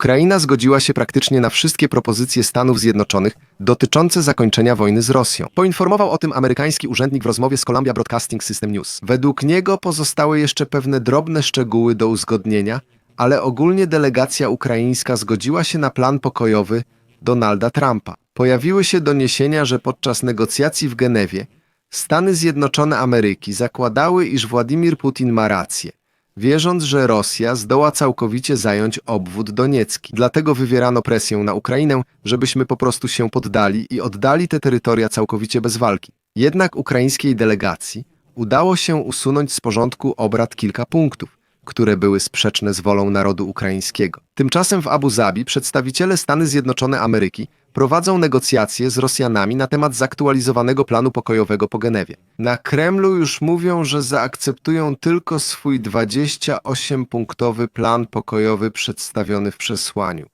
Ukraina zgodziła się praktycznie na wszystkie propozycje Stanów Zjednoczonych dotyczące zakończenia wojny z Rosją. Poinformował o tym amerykański urzędnik w rozmowie z Columbia Broadcasting System News. Według niego pozostały jeszcze pewne drobne szczegóły do uzgodnienia, ale ogólnie delegacja ukraińska zgodziła się na plan pokojowy Donalda Trumpa. Pojawiły się doniesienia, że podczas negocjacji w Genewie Stany Zjednoczone Ameryki zakładały, iż Władimir Putin ma rację, wierząc, że Rosja zdoła całkowicie zająć obwód doniecki. Dlatego wywierano presję na Ukrainę, żebyśmy po prostu się poddali i oddali te terytoria całkowicie bez walki. Jednak ukraińskiej delegacji udało się usunąć z porządku obrad kilka punktów, które były sprzeczne z wolą narodu ukraińskiego. Tymczasem w Abu Zabi przedstawiciele Stany Zjednoczone Ameryki prowadzą negocjacje z Rosjanami na temat zaktualizowanego planu pokojowego po Genewie. Na Kremlu już mówią, że zaakceptują tylko swój 28-punktowy plan pokojowy przedstawiony w przesłaniu.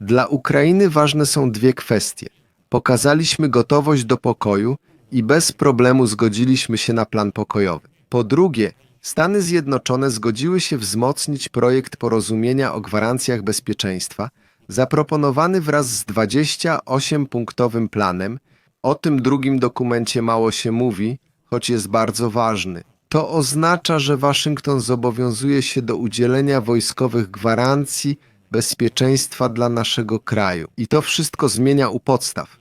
Dla Ukrainy ważne są dwie kwestie. Pokazaliśmy gotowość do pokoju i bez problemu zgodziliśmy się na plan pokojowy. Po drugie, Stany Zjednoczone zgodziły się wzmocnić projekt porozumienia o gwarancjach bezpieczeństwa, zaproponowany wraz z 28-punktowym planem. O tym drugim dokumencie mało się mówi, choć jest bardzo ważny. To oznacza, że Waszyngton zobowiązuje się do udzielenia wojskowych gwarancji bezpieczeństwa dla naszego kraju. I to wszystko zmienia u podstaw.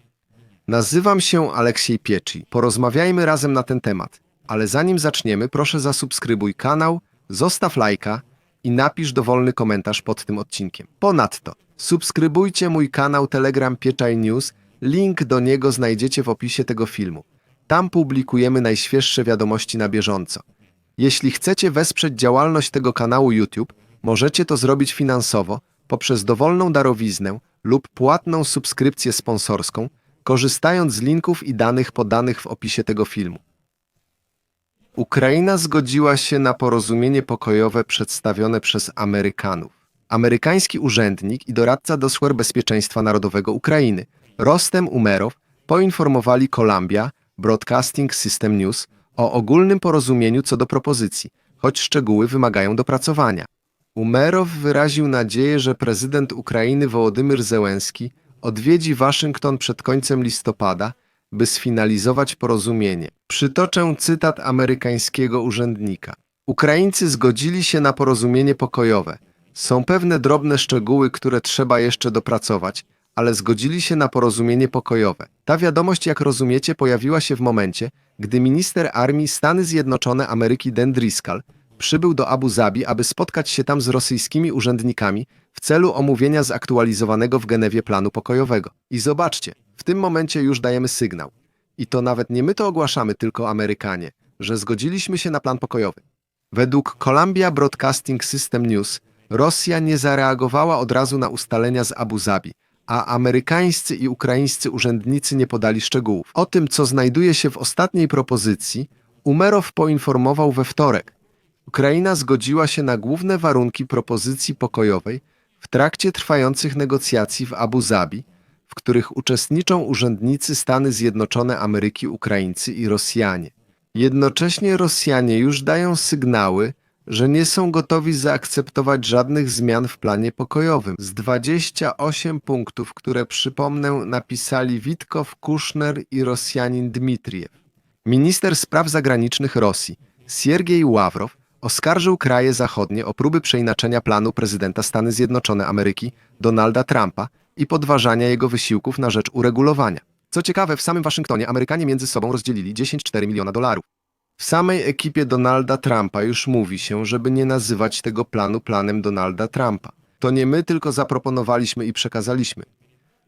Nazywam się Aleksiej Pieczy. Porozmawiajmy razem na ten temat. Ale zanim zaczniemy, proszę zasubskrybuj kanał, zostaw lajka i napisz dowolny komentarz pod tym odcinkiem. Ponadto, subskrybujcie mój kanał Telegram Pieczaj News, link do niego znajdziecie w opisie tego filmu. Tam publikujemy najświeższe wiadomości na bieżąco. Jeśli chcecie wesprzeć działalność tego kanału YouTube, możecie to zrobić finansowo poprzez dowolną darowiznę lub płatną subskrypcję sponsorską, korzystając z linków i danych podanych w opisie tego filmu. Ukraina zgodziła się na porozumienie pokojowe przedstawione przez Amerykanów. Amerykański urzędnik i doradca do sfer bezpieczeństwa narodowego Ukrainy, Rostem Umerow, poinformowali Columbia Broadcasting System News o ogólnym porozumieniu co do propozycji, choć szczegóły wymagają dopracowania. Umerow wyraził nadzieję, że prezydent Ukrainy Wołodymyr Zełenski odwiedzi Waszyngton przed końcem listopada, by sfinalizować porozumienie. Przytoczę cytat amerykańskiego urzędnika. Ukraińcy zgodzili się na porozumienie pokojowe. Są pewne drobne szczegóły, które trzeba jeszcze dopracować, ale zgodzili się na porozumienie pokojowe. Ta wiadomość, jak rozumiecie, pojawiła się w momencie, gdy minister armii Stany Zjednoczone Ameryki Dan Driscoll przybył do Abu Zabi, aby spotkać się tam z rosyjskimi urzędnikami w celu omówienia zaktualizowanego w Genewie planu pokojowego. I zobaczcie, w tym momencie już dajemy sygnał. I to nawet nie my to ogłaszamy, tylko Amerykanie, że zgodziliśmy się na plan pokojowy. Według Columbia Broadcasting System News Rosja nie zareagowała od razu na ustalenia z Abu Zabi, a amerykańscy i ukraińscy urzędnicy nie podali szczegółów. O tym, co znajduje się w ostatniej propozycji, Umerow poinformował we wtorek. Ukraina zgodziła się na główne warunki propozycji pokojowej w trakcie trwających negocjacji w Abu Zabi, w których uczestniczą urzędnicy Stany Zjednoczone Ameryki, Ukraińcy i Rosjanie. Jednocześnie Rosjanie już dają sygnały, że nie są gotowi zaakceptować żadnych zmian w planie pokojowym. Z 28 punktów, które przypomnę, napisali Witkow, Kuszner i Rosjanin Dmitriew. Minister spraw zagranicznych Rosji, Siergiej Ławrow, oskarżył kraje zachodnie o próby przeinaczenia planu prezydenta Stany Zjednoczone Ameryki Donalda Trumpa i podważania jego wysiłków na rzecz uregulowania. Co ciekawe, w samym Waszyngtonie Amerykanie między sobą rozdzielili 10,4 miliona dolarów. W samej ekipie Donalda Trumpa już mówi się, żeby nie nazywać tego planu planem Donalda Trumpa. To nie my tylko zaproponowaliśmy i przekazaliśmy.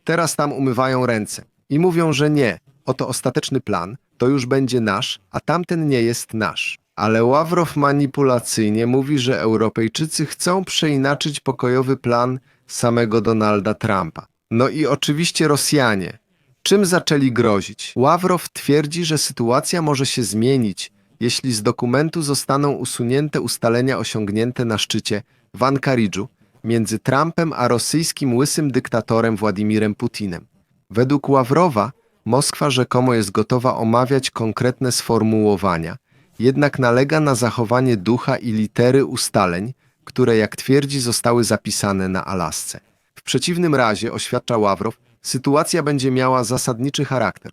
Teraz tam umywają ręce i mówią, że nie, oto ostateczny plan, to już będzie nasz, a tamten nie jest nasz. Ale Ławrow manipulacyjnie mówi, że Europejczycy chcą przeinaczyć pokojowy plan samego Donalda Trumpa. No i oczywiście Rosjanie. Czym zaczęli grozić? Ławrow twierdzi, że sytuacja może się zmienić, jeśli z dokumentu zostaną usunięte ustalenia osiągnięte na szczycie w Ankaridżu między Trumpem a rosyjskim łysym dyktatorem Władimirem Putinem. Według Ławrowa Moskwa rzekomo jest gotowa omawiać konkretne sformułowania, jednak nalega na zachowanie ducha i litery ustaleń, które, jak twierdzi, zostały zapisane na Alasce. W przeciwnym razie, oświadcza Ławrow, sytuacja będzie miała zasadniczy charakter.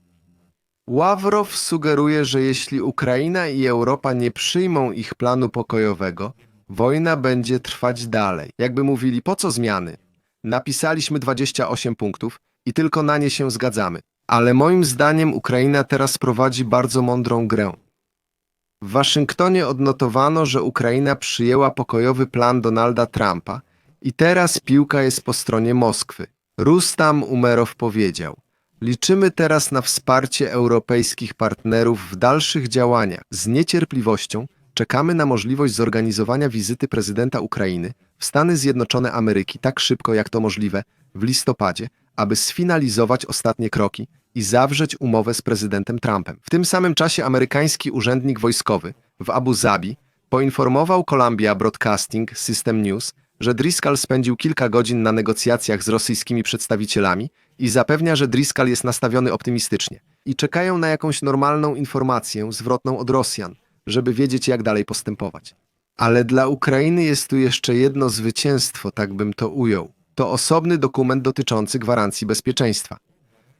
Ławrow sugeruje, że jeśli Ukraina i Europa nie przyjmą ich planu pokojowego, wojna będzie trwać dalej. Jakby mówili, po co zmiany? Napisaliśmy 28 punktów i tylko na nie się zgadzamy. Ale moim zdaniem Ukraina teraz prowadzi bardzo mądrą grę. W Waszyngtonie odnotowano, że Ukraina przyjęła pokojowy plan Donalda Trumpa i teraz piłka jest po stronie Moskwy. Rustam Umerow powiedział: Liczymy teraz na wsparcie europejskich partnerów w dalszych działaniach. Z niecierpliwością czekamy na możliwość zorganizowania wizyty prezydenta Ukrainy w Stany Zjednoczone Ameryki tak szybko jak to możliwe w listopadzie, aby sfinalizować ostatnie kroki i zawrzeć umowę z prezydentem Trumpem. W tym samym czasie amerykański urzędnik wojskowy w Abu Zabi poinformował Columbia Broadcasting System News, że Driscoll spędził kilka godzin na negocjacjach z rosyjskimi przedstawicielami i zapewnia, że Driscoll jest nastawiony optymistycznie i czekają na jakąś normalną informację zwrotną od Rosjan, żeby wiedzieć, jak dalej postępować. Ale dla Ukrainy jest tu jeszcze jedno zwycięstwo, tak bym to ujął. To osobny dokument dotyczący gwarancji bezpieczeństwa.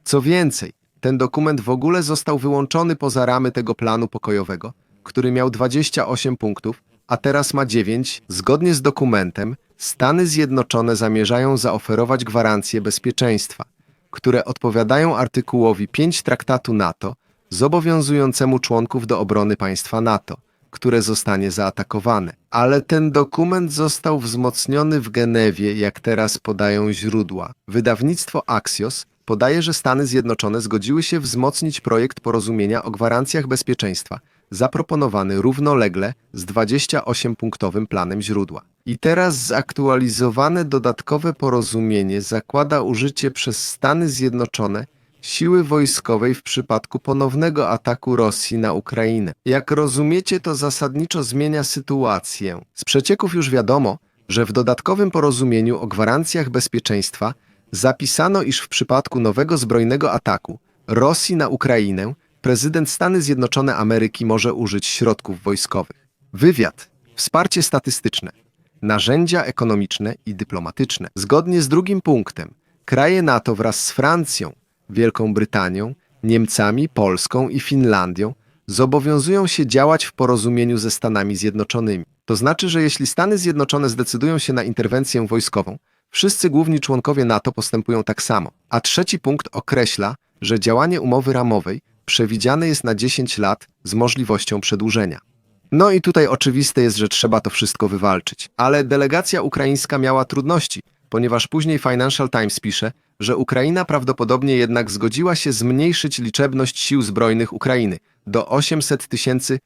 Co więcej, ten dokument w ogóle został wyłączony poza ramy tego planu pokojowego, który miał 28 punktów, a teraz ma 9. Zgodnie z dokumentem, Stany Zjednoczone zamierzają zaoferować gwarancje bezpieczeństwa, które odpowiadają artykułowi 5 traktatu NATO, zobowiązującemu członków do obrony państwa NATO, które zostanie zaatakowane. Ale ten dokument został wzmocniony w Genewie, jak teraz podają źródła. Wydawnictwo Axios podaje, że Stany Zjednoczone zgodziły się wzmocnić projekt porozumienia o gwarancjach bezpieczeństwa, zaproponowany równolegle z 28-punktowym planem źródła. I teraz zaktualizowane dodatkowe porozumienie zakłada użycie przez Stany Zjednoczone siły wojskowej w przypadku ponownego ataku Rosji na Ukrainę. Jak rozumiecie, to zasadniczo zmienia sytuację. Z przecieków już wiadomo, że w dodatkowym porozumieniu o gwarancjach bezpieczeństwa zapisano, iż w przypadku nowego zbrojnego ataku Rosji na Ukrainę prezydent Stany Zjednoczone Ameryki może użyć środków wojskowych. Wywiad, wsparcie statystyczne, narzędzia ekonomiczne i dyplomatyczne. Zgodnie z drugim punktem, kraje NATO wraz z Francją, Wielką Brytanią, Niemcami, Polską i Finlandią zobowiązują się działać w porozumieniu ze Stanami Zjednoczonymi. To znaczy, że jeśli Stany Zjednoczone zdecydują się na interwencję wojskową, wszyscy główni członkowie NATO postępują tak samo. A trzeci punkt określa, że działanie umowy ramowej przewidziane jest na 10 lat z możliwością przedłużenia. No i tutaj oczywiste jest, że trzeba to wszystko wywalczyć. Ale delegacja ukraińska miała trudności, ponieważ później Financial Times pisze, że Ukraina prawdopodobnie jednak zgodziła się zmniejszyć liczebność sił zbrojnych Ukrainy do 800 tysięcy.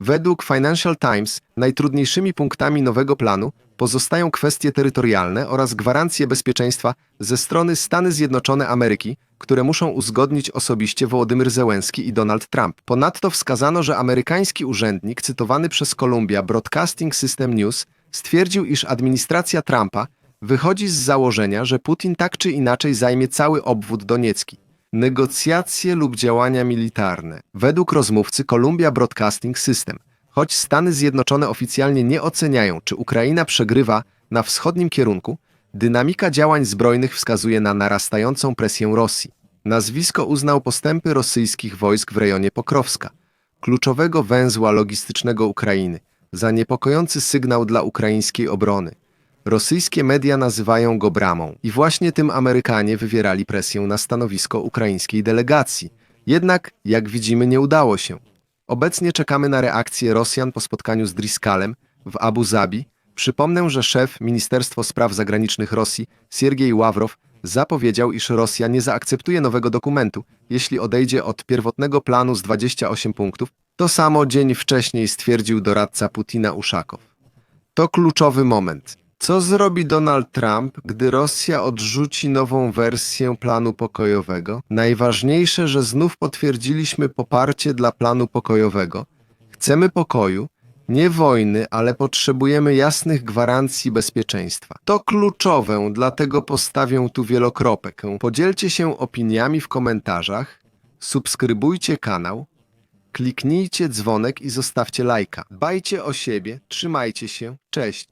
Według Financial Times najtrudniejszymi punktami nowego planu pozostają kwestie terytorialne oraz gwarancje bezpieczeństwa ze strony Stany Zjednoczone Ameryki, które muszą uzgodnić osobiście Wołodymyr Zełenski i Donald Trump. Ponadto wskazano, że amerykański urzędnik cytowany przez Columbia Broadcasting System News stwierdził, iż administracja Trumpa wychodzi z założenia, że Putin tak czy inaczej zajmie cały obwód doniecki. Negocjacje lub działania militarne. Według rozmówcy Columbia Broadcasting System, choć Stany Zjednoczone oficjalnie nie oceniają, czy Ukraina przegrywa na wschodnim kierunku, dynamika działań zbrojnych wskazuje na narastającą presję Rosji. Nazwisko uznał postępy rosyjskich wojsk w rejonie Pokrowska, kluczowego węzła logistycznego Ukrainy, za niepokojący sygnał dla ukraińskiej obrony. Rosyjskie media nazywają go bramą i właśnie tym Amerykanie wywierali presję na stanowisko ukraińskiej delegacji. Jednak, jak widzimy, nie udało się. Obecnie czekamy na reakcję Rosjan po spotkaniu z Driskalem w Abu Zabi. Przypomnę, że szef Ministerstwa Spraw Zagranicznych Rosji, Siergiej Ławrow, zapowiedział, iż Rosja nie zaakceptuje nowego dokumentu, jeśli odejdzie od pierwotnego planu z 28 punktów. To samo dzień wcześniej stwierdził doradca Putina Uszakow. To kluczowy moment. Co zrobi Donald Trump, gdy Rosja odrzuci nową wersję planu pokojowego? Najważniejsze, że znów potwierdziliśmy poparcie dla planu pokojowego. Chcemy pokoju, nie wojny, ale potrzebujemy jasnych gwarancji bezpieczeństwa. To kluczowe, dlatego postawię tu wielokropek. Podzielcie się opiniami w komentarzach, subskrybujcie kanał, kliknijcie dzwonek i zostawcie lajka. Dbajcie o siebie, trzymajcie się, cześć.